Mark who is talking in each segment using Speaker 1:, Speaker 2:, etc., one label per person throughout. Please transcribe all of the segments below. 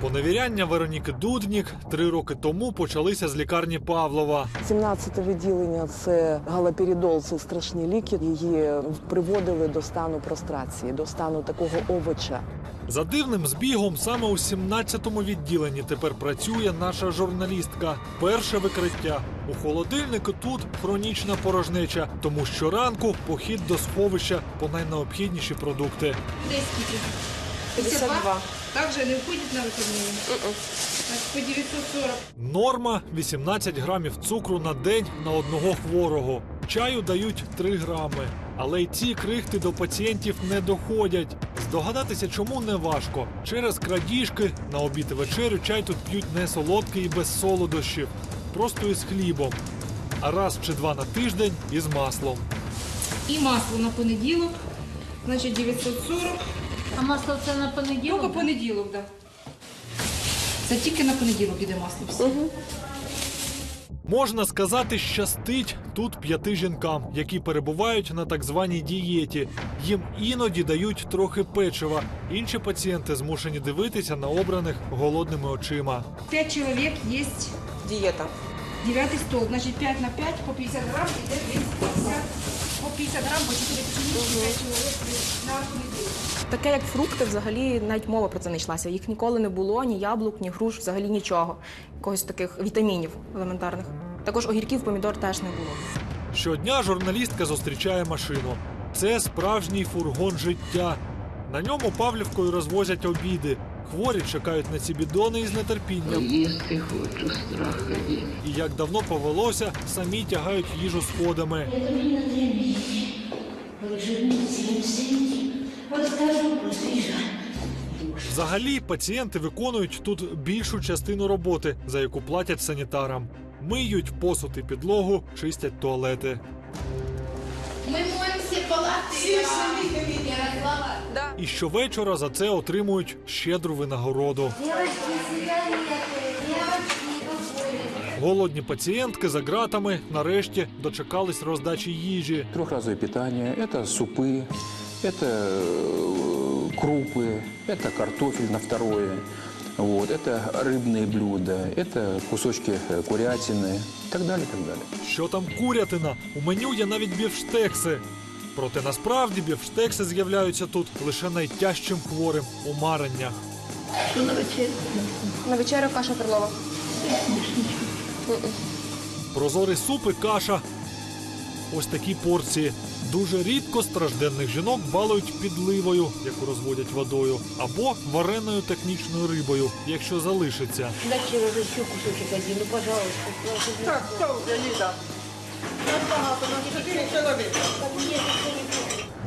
Speaker 1: Поневіряння Вероніки Дуднік три роки тому почалися з лікарні Павлова.
Speaker 2: 17 відділення це галоперидол, це страшні ліки. Її приводили до стану прострації, до стану такого овоча.
Speaker 1: За дивним збігом саме у 17-му відділенні тепер працює наша журналістка. Перше викриття. У холодильнику тут хронічна порожнеча, тому щоранку похід до сховища по найнеобхідніші продукти.
Speaker 3: Десь скільки?
Speaker 2: 52.
Speaker 3: Также не входить на вихідні? По 940.
Speaker 1: Норма 18 грамів цукру на день на одного хворого. Чаю дають 3 грами. Але й ці крихти до пацієнтів не доходять. Здогадатися, чому не важко. Через крадіжки на обід і вечерю чай тут п'ють не солодкий і без солодощів, просто із хлібом. А раз чи два на тиждень із маслом.
Speaker 3: І масло на понеділок. Значить, 940.
Speaker 4: А масло це на
Speaker 3: Тільки
Speaker 4: понеділок?
Speaker 3: понеділок, так. Да. Це тільки на понеділок іде масло. Все.
Speaker 1: Можна сказати, щастить тут п'яти жінкам, які перебувають на так званій дієті. Їм іноді дають трохи печива. Інші пацієнти змушені дивитися на обраних голодними очима.
Speaker 3: П'ять чоловік є
Speaker 2: Дієта.
Speaker 3: дев'ятий стол. Значить, 5 на 5 по 50 грам іде 250. По 50 грам, по 4 пшениці, 5 чоловік на понеділок.
Speaker 5: Таке як фрукти, взагалі навіть мова про це не йшлася. Їх ніколи не було, ні яблук, ні груш, взагалі нічого. Якогось таких вітамінів елементарних. Також огірків, помідор теж не було.
Speaker 1: Щодня журналістка зустрічає машину. Це справжній фургон життя. На ньому Павлівкою розвозять обіди. Хворі чекають на ці бідони із нетерпінням.
Speaker 6: Їсти хочу, страх.
Speaker 1: І як давно повелося, самі тягають їжу сходами.
Speaker 7: Это мне на две месяцы. Вы живите, Вот скажу просто и жаль.
Speaker 1: Взагалі, пацієнти виконують тут більшу частину роботи, за яку платять санітарам. Миють посуд і підлогу, чистять туалети.
Speaker 4: Ми моємо всі палати. Ярослава.
Speaker 1: І щовечора за це отримують щедру винагороду.
Speaker 7: Девочки, сигареты, девочки, какой
Speaker 1: Голодні пацієнтки за ґратами нарешті дочекались роздачі їжі.
Speaker 8: Трехразовое питание – это супы, это э, крупы, это картофель на второе, вот, это рыбные блюда, это кусочки э, курятины и так далее, и так далее.
Speaker 1: Що там курятина? У меню є навіть бівштекси. Проте насправді бівштекси з'являються тут лише найтяжчим хворим у мареннях.
Speaker 6: Що на вечір?
Speaker 5: На вечерю каша перлова.
Speaker 1: Прозорий суп і каша. Ось такі порції. Дуже рідко стражденних жінок балують підливою, яку розводять водою, або вареною технічною рибою, якщо залишиться.
Speaker 7: Дайте уже еще кусочек один, ну, пожалуйста.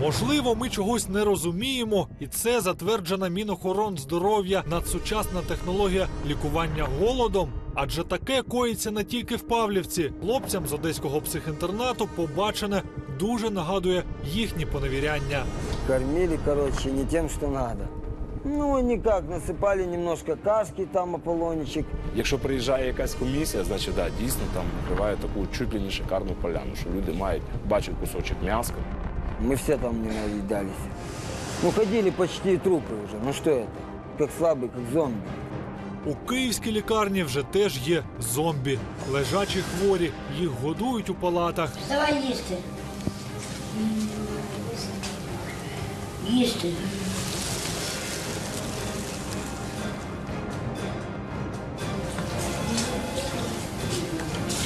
Speaker 1: Можливо, ми чогось не розуміємо, і це затверджена Мінохоронздоров'я надсучасна технологія лікування голодом. Адже таке коїться не тільки в Павлівці. Хлопцям з одеського психінтернату побачене дуже нагадує їхні поневіряння.
Speaker 9: Кормили, короче, не тем, что надо. Ну, никак, насыпали немножко кашки, там Аполлончик.
Speaker 10: Якщо приїжджає якась комісія, значить да, дійсно там накриває таку чуть ли не шикарну поляну, що люди мають бачать кусочок м'яска.
Speaker 9: Мы все там не наедались. Ну, ходили почти трупы уже. Ну, что это? Как слабый, как зомби.
Speaker 1: У київській лікарні вже теж є зомбі. Лежачі хворі, їх годують у палатах.
Speaker 7: Давай їсти. Їсти.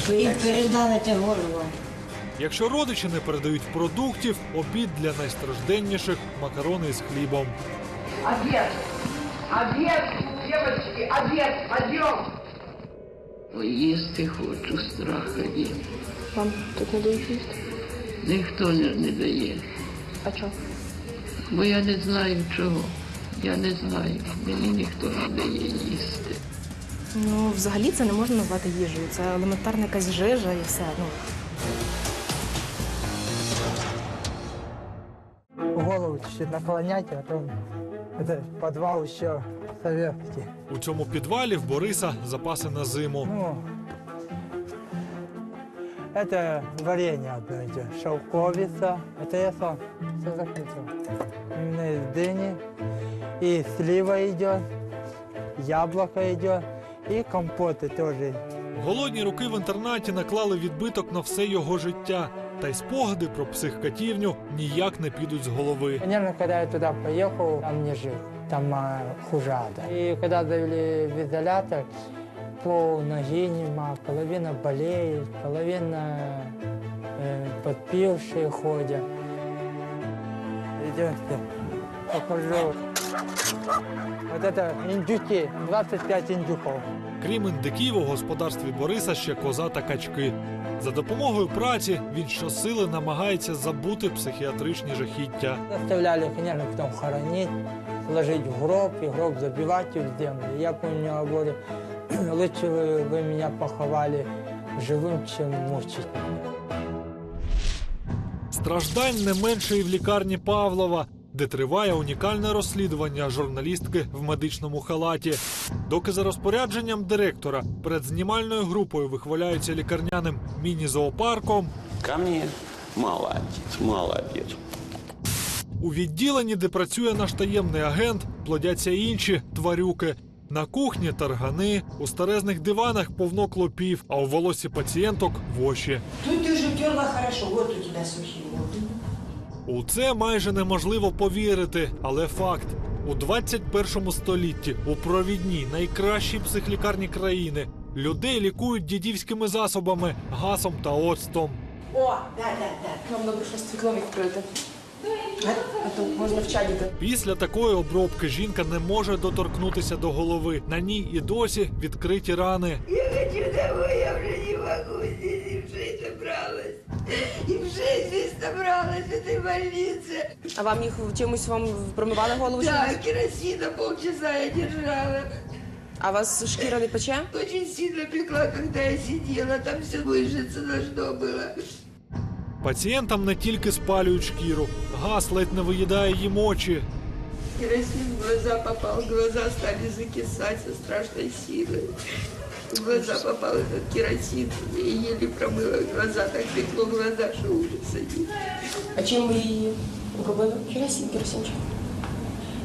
Speaker 7: І передавите горло.
Speaker 1: Якщо родичі не передають продуктів, обід для найстражденніших макарони з хлібом.
Speaker 6: Обед! Обед! Девочки, обед! Пойдем! Їсти хочу, страх один.
Speaker 5: Вам тут не дають їсти?
Speaker 6: Ніхто не, не дає.
Speaker 5: А чого?
Speaker 6: Бо я не знаю чого. Я не знаю. Мені ніхто не дає їсти.
Speaker 5: Ну, взагалі це не можна назвати їжею. Це елементарна якась жижа і все. Ну,
Speaker 11: голову чуть-чуть наклоняйте, а то это подвал еще советский.
Speaker 1: У цьому підвалі в Бориса запаси на зиму.
Speaker 11: Ну, это варенье одно идет, шелковица. Это я сам все захватил. Именно из дыни. И слива идет. яблоко идет, и компоты тоже.
Speaker 1: Голодні роки в інтернаті наклали відбиток на все його життя, та й спогади про психкатівню ніяк не підуть з голови.
Speaker 11: Наверное, когда я туда поехал, там не жил, там хуже ада. И когда завели в изолятор, пол ноги нема, половина болеет, половина э, подпившие ходят. Идемте, покажу. Вот это индюки, 25 индюков.
Speaker 1: Крім індиків, у господарстві Бориса ще коза та качки. За допомогою праці він щосили намагається забути психіатричні жахіття.
Speaker 11: Заставляли, конечно, потом хоронить, ложить в гроб и гроб забивать в землю. Я помню, говорю, лучше вы, вы меня поховали живым, чем мучить.
Speaker 1: Страждань не менше і в лікарні Павлова, де триває унікальне розслідування журналістки в медичному халаті. Доки за розпорядженням директора перед знімальною групою вихваляються лікарняним міні-зоопарком,
Speaker 12: Ко мне молодец, молодец.
Speaker 1: у відділенні, де працює наш таємний агент, плодяться інші тварюки. На кухні таргани, у старезних диванах повно клопів, а у волосі пацієнток воші.
Speaker 13: Тут ты уже утерла хорошо, вот у тебя сухие вот.
Speaker 1: У це майже неможливо повірити, але факт. У 21 столітті у провідній найкращій психлікарні країни людей лікують дідівськими засобами, гасом та оцтом.
Speaker 13: О, да, да, да.
Speaker 5: Вам добре, що стекло відкрите. А то можна вчадіти.
Speaker 1: Після такої обробки жінка не може доторкнутися до голови. На ній і досі відкриті рани.
Speaker 13: Я хочу домой, я уже не могу здесь, и в жизнь собралась. И в жизнь здесь собралась, в этой больнице.
Speaker 5: А вам їх чимось вам промивали голову? чи
Speaker 13: Да,
Speaker 5: ні?
Speaker 13: керосина полчаса я держала.
Speaker 5: А вас шкіра не пече?
Speaker 13: Очень сильно пекла, когда я сидела, там все выжиться должно было.
Speaker 1: Пацієнтам не тільки спалюють шкіру, газ ледь не виїдає їм очі.
Speaker 13: Керосин в глаза попал, глаза стали закисать со страшной силой. В глаза попал этот керосин, и еле промыла глаза, так пекло глаза, что ужаса нет.
Speaker 5: А чим ви її робили? Керосин, керосинчик.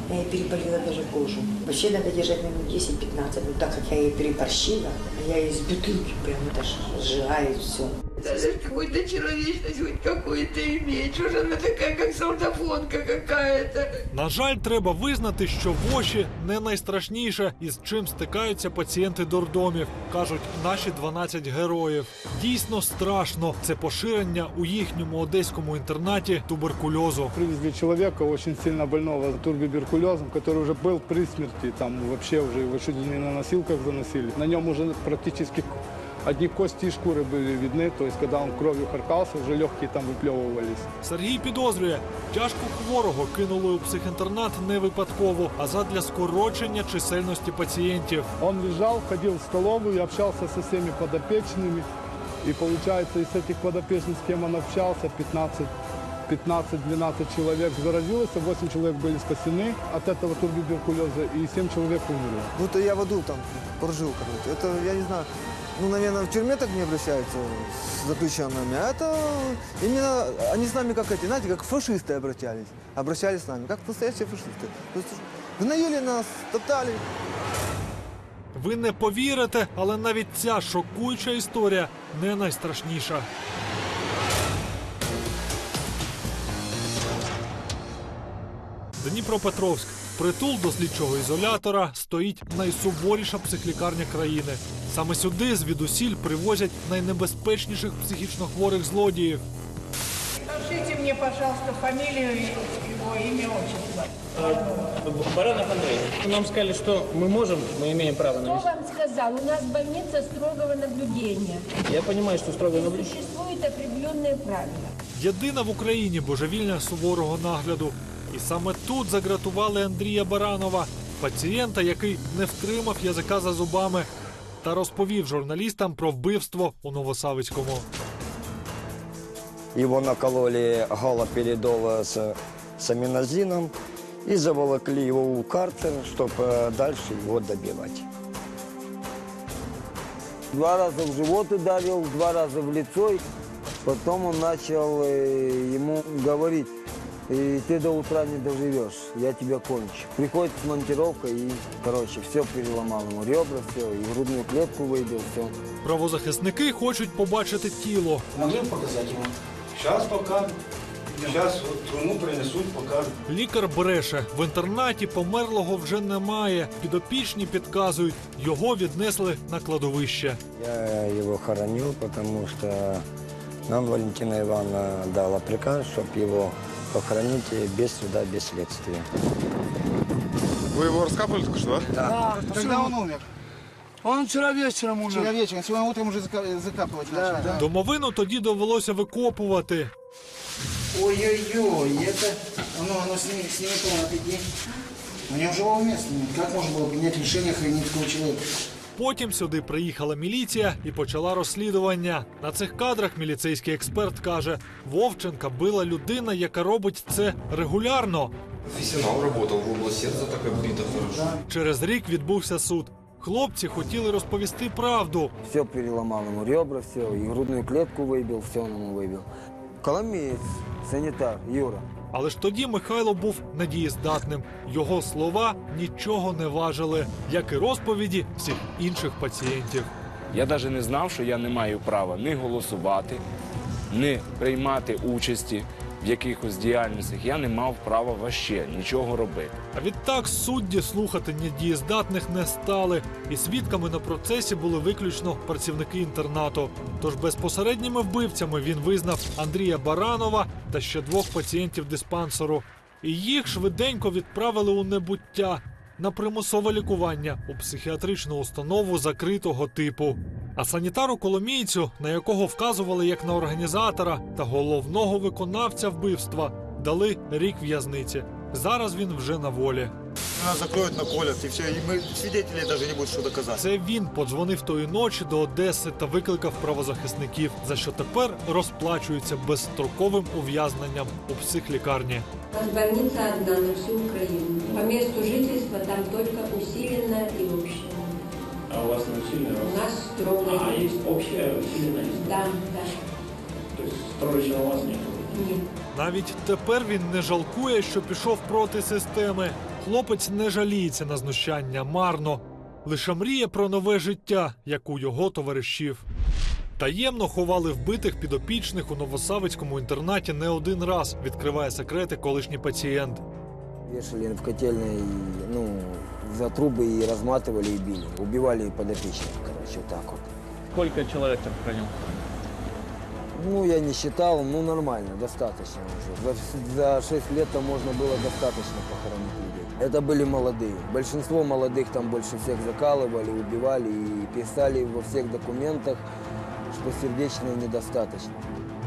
Speaker 14: Я ей перепалила даже кожу. Вообще надо держать минут 10-15, но так как я ее переборщила, я ее из бутылки прям это ж сжигает все.
Speaker 13: Даже какую-то человечность хоть какую-то иметь. Что же она такая, как солдафонка какая-то?
Speaker 1: На жаль, треба визнати, що воші не найстрашніше, із чим стикаються пацієнти дурдомів, кажуть наші 12 героїв. Дійсно страшно це поширення у їхньому одеському інтернаті туберкульозу.
Speaker 15: Привезли человека очень сильно больного турбоберкулезом, который уже был при смерти, там вообще уже его чуть ли не на носилках заносили. На нем уже практически одни кости и шкуры были видны, то есть когда он кровью харкался, уже легкие там выплевывались.
Speaker 1: Сергій підозрює, тяжко хворого кинули у психінтернат не випадково, а задля скорочення чисельності пацієнтів.
Speaker 15: Он лежал, ходил в столовую, общался со всеми подопечными. И получается, из этих подопечных, с кем он общался, 15 15-12 человек заразилось, а 8 человек были спасены от этого турбоберкулеза, и 7 человек умерло.
Speaker 16: Будто я в аду там прожил, короче. Это, я не знаю, ну, наверное, в тюрьме так не обращаются с заключенными, а это именно, они с нами как эти, знаете, как фашисты обращались. Обращались с нами, как настоящие фашисты. То есть гноили нас, топтали.
Speaker 1: Ви не повірите, але навіть ця шокуюча історія не найстрашніша. Дніпропетровськ. Притул до слідчого ізолятора стоїть найсуворіша психлікарня країни. Саме сюди звідусіль привозять найнебезпечніших психічно хворих злодіїв.
Speaker 17: Скажите мне, пожалуйста, фамилию, его имя, отчество.
Speaker 18: Баранов Андрей, нам сказали, что мы можем, мы имеем право
Speaker 7: Кто
Speaker 18: на
Speaker 7: вам сказал? У нас больница строгого наблюдения.
Speaker 18: Я понимаю, что строго наблюдение.
Speaker 7: Существуют определенные правила.
Speaker 1: Єдина в Україні божевільня суворого нагляду. І саме тут загратували Андрія Баранова, пацієнта, який не втримав язика за зубами та розповів журналістам про вбивство у Новосавицькому.
Speaker 19: Его накололи галоперидол с, с аминозином и заволокли его в карцер, чтобы дальше его добивать.
Speaker 9: Два раза в живот ударил, два раза в лицо. Потом он начал э, ему говорить, И ты до утра не доживешь, я тебя кончу. Приходит монтировка и, короче, все переломал ему. Ребра, все, и грудную клетку выбил, все.
Speaker 1: Правозахисники хочуть побачити тіло.
Speaker 20: Могли показать ему? Сейчас покажем. Сейчас вот труну принесут, покажут.
Speaker 1: Лікар бреше. В інтернаті померлого вже немає. Підопічні підказують, його віднесли на кладовище.
Speaker 19: Я его хоронил, потому что нам Валентина Ивановна дала приказ, чтобы его похоронить без суда, без следствия.
Speaker 21: Вы его раскапывали только что, да?
Speaker 20: Да. Когда он умер?
Speaker 11: Он вчера вечером умер.
Speaker 20: Вчера вечером. Сегодня утром уже зака- закапывать начали. Да.
Speaker 1: Домовину тоді довелося викопувати.
Speaker 20: Ой-ой-ой, это... Ну, оно сними, сними то, отойди. У него живого места нет. Как можно было принять решение хранить такого человека?
Speaker 1: Потім сюди приїхала міліція і почала розслідування. На цих кадрах міліцейський експерт каже: Вовченка била людина, яка робить це регулярно.
Speaker 22: Профессионал работал в области сердца, так отбито хорошо.
Speaker 1: Через рік відбувся суд. Хлопці хотіли розповісти правду.
Speaker 9: Все переломал ему ребра, все, и грудную клетку выбил, все он ему выбил. санітар, Юра.
Speaker 1: Але ж тоді Михайло був надієздатним. Його слова нічого не важили, як і розповіді всіх інших пацієнтів.
Speaker 10: Я навіть не знав, що я не маю права ні голосувати, ні приймати участі в якихось діяльностях. Я не мав права вообще нічого робити.
Speaker 1: А відтак судді слухати недієздатних не стали, і свідками на процесі були виключно працівники інтернату. Тож безпосередніми вбивцями він визнав Андрія Баранова та ще двох пацієнтів диспансеру. І їх швиденько відправили у небуття на примусове лікування у психіатричну установу закритого типу. А санітару Коломійцю, на якого вказували як на організатора та головного виконавця вбивства, дали рік в'язниці. Зараз він вже на волі.
Speaker 21: Нас закроют, наколят, и все. И мы свидетелей даже не будет что доказать.
Speaker 1: Це він подзвонив тої ночі до Одеси та викликав правозахисників, за що тепер розплачується безстроковим ув'язненням у психлікарні.
Speaker 23: Больница одна на всю Украину. По месту жительства там только усиленная и общая.
Speaker 18: А у вас не усиленная?
Speaker 23: У нас строго.
Speaker 18: А, есть общая усиленная?
Speaker 23: Да, да.
Speaker 18: То есть строго, у вас нет?
Speaker 23: Нет.
Speaker 1: Навіть тепер він не жалкує, що пішов проти системи. Хлопець не жаліється на знущання марно, лише мріє про нове життя, як у його товаришів. Таємно ховали вбитих підопічних у Новосавицькому інтернаті не один раз, відкриває секрети колишній пацієнт.
Speaker 9: Вешали в котельной, ну, за трубы и разматывали и били. Убивали подопечных, короче, вот так вот.
Speaker 18: Сколько человек там хранил?
Speaker 9: Ну, я не считал, ну, нормально, достаточно уже. За, за 6 лет там можно было достаточно похоронить людей. Это были молодые. Большинство молодых там больше всех закалывали, убивали и писали во всех документах, что сердечное недостаточно.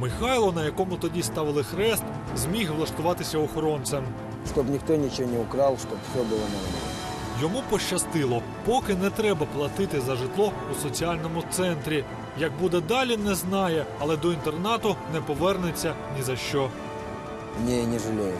Speaker 1: Михайло, на якому тоді ставили хрест, зміг влаштуватися охоронцем.
Speaker 9: Чтобы никто ничего не украл, чтобы все было нормально.
Speaker 1: Йому пощастило, поки не треба платити за житло у соціальному центрі. Як буде далі, не знає, але до інтернату не повернеться ні за що.
Speaker 9: Не, не жалею.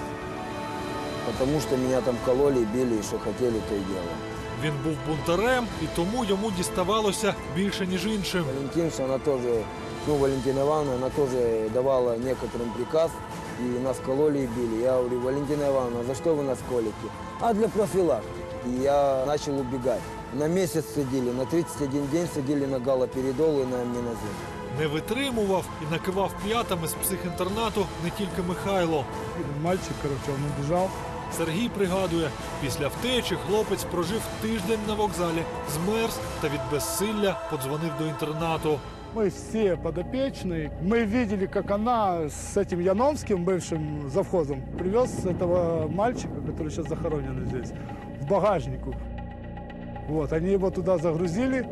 Speaker 9: Потому что меня там кололи, били, и что хотели, то и делали.
Speaker 1: Він був бунтарем, і тому йому діставалося більше, ніж іншим.
Speaker 9: Валентинша, она тоже, ну, Валентина Ивановна, она тоже давала некоторым приказ, и нас кололи и били. Я говорю, Валентина Ивановна, за что вы нас колите? А для профилактики И я начал убегать. На месяц сидели, на 31 день сидели на галоперидол и на аминозин.
Speaker 1: Не витримував і накивав п'ятами з психінтернату не тільки Михайло.
Speaker 15: Мальчик, короче, он убежал.
Speaker 1: Сергій пригадує, після втечі хлопець прожив тиждень на вокзалі, змерз та від безсилля подзвонив до інтернату.
Speaker 15: Мы все подопечные. Мы видели, как она с этим Яновским, бывшим завхозом, привез этого мальчика, который сейчас захоронен здесь, в багажнику. Вот, они его туда загрузили,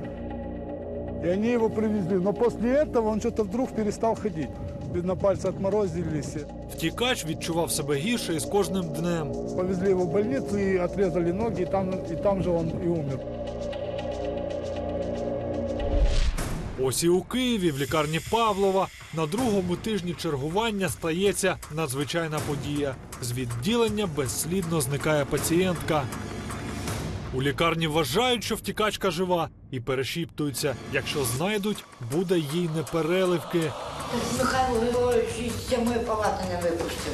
Speaker 15: и они его привезли. Но после этого он что-то вдруг перестал ходить. Видно, пальцы отморозились.
Speaker 1: Втікач відчував себе гірше із кожним днем.
Speaker 15: Повезли его в больницу и отрезали ноги, и там, и там же он и умер.
Speaker 1: Ось і у Києві, в лікарні Павлова, на другому тижні чергування стається надзвичайна подія. З відділення безслідно зникає пацієнтка. У лікарні вважають, що втікачка жива, і перешіптуються. Якщо знайдуть, буде їй непереливки.
Speaker 14: Михайло Григорович з сьомої палати не випустив.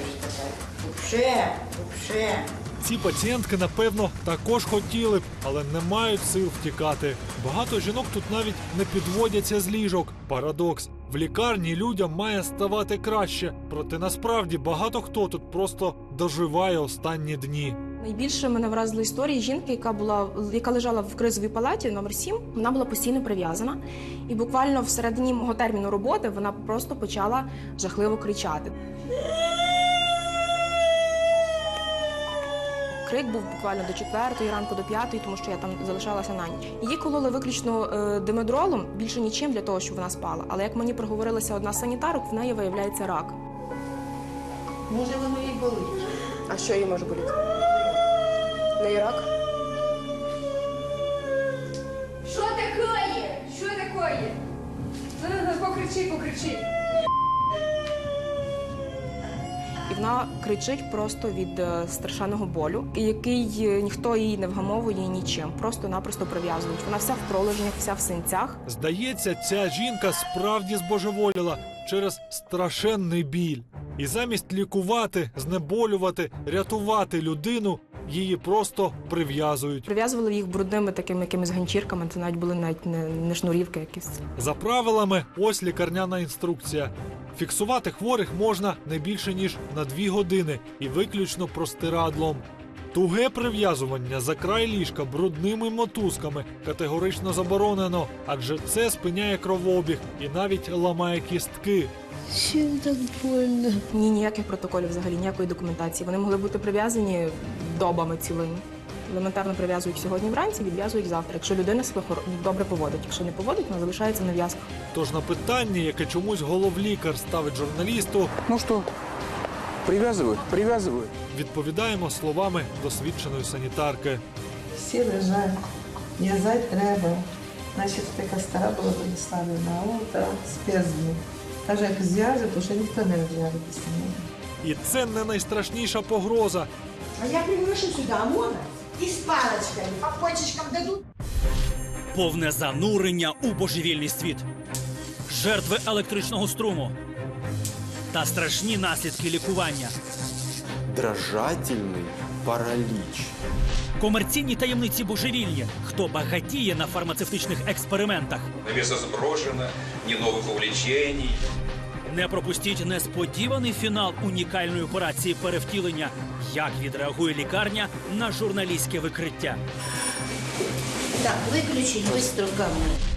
Speaker 14: Вообще, вообще.
Speaker 1: Ці пацієнтки, напевно, також хотіли б, але не мають сил втікати. Багато жінок тут навіть не підводяться з ліжок. Парадокс. В лікарні людям має ставати краще, проте насправді багато хто тут просто доживає останні дні.
Speaker 5: Найбільше мене вразили історії жінки, яка була яка лежала в кризовій палаті номер 7 Вона була постійно прив'язана, і буквально всередині мого терміну роботи вона просто почала жахливо кричати. Крик був буквально до четвертої, ранку до п'ятої, тому що я там залишалася на ніч. Її кололи виключно е, димедролом, більше нічим для того, щоб вона спала. Але як мені проговорилася одна з санітарок, в неї виявляється рак.
Speaker 17: Може, воно їй болить.
Speaker 5: А що їй може боліти? В неї?
Speaker 24: Що таке? Що таке? Ну, Покричи, покричи.
Speaker 5: І вона кричить просто від е, страшенного болю, який е, ніхто її не вгамовує нічим, просто-напросто прив'язують. Вона вся в проложеннях, вся в синцях.
Speaker 1: Здається, ця жінка справді збожеволіла через страшенний біль. І замість лікувати, знеболювати, рятувати людину, її просто прив'язують.
Speaker 5: Прив'язували їх брудними такими якимись ганчірками. Це навіть були навіть не, не шнурівки якісь.
Speaker 1: За правилами, ось лікарняна інструкція. Фіксувати хворих можна не більше ніж на дві години і виключно простирадлом. Туге прив'язування за край ліжка брудними мотузками категорично заборонено, адже це спиняє кровообіг і навіть ламає кістки.
Speaker 5: Чим так больно? Ні, ніяких протоколів взагалі, ніякої документації. Вони могли бути прив'язані добами цілими. Елементарно прив'язують сьогодні вранці, відв'язують завтра. Якщо людина себе добре поводить, якщо не поводить, вона залишається на в'язках.
Speaker 1: Тож на питання, яке чомусь головлікар ставить журналісту,
Speaker 8: ну що, прив'язують, прив'язують.
Speaker 1: Відповідаємо словами досвідченої санітарки.
Speaker 25: Всі лежать, в'язати треба. Значить, така стара була предоставлена, а от та спецдні. Каже, як зв'яжуть, уже ніхто не розв'яже.
Speaker 1: І це не найстрашніша погроза.
Speaker 26: А я приглашу сюда ОМОНа и с палочками по почечкам дадут.
Speaker 27: Повне занурення у божевільний світ, жертви електричного струму та страшні наслідки лікування.
Speaker 22: Дрожательный паралич.
Speaker 27: Комерційні таємниці божевільні. Хто багатіє на фармацевтичних експериментах?
Speaker 28: Навеса сброшено, ни новых увлечений.
Speaker 27: Не пропустіть несподіваний фінал унікальної операції перевтілення. Як відреагує лікарня на журналістське викриття?
Speaker 7: Так, виключіть быстро камеру.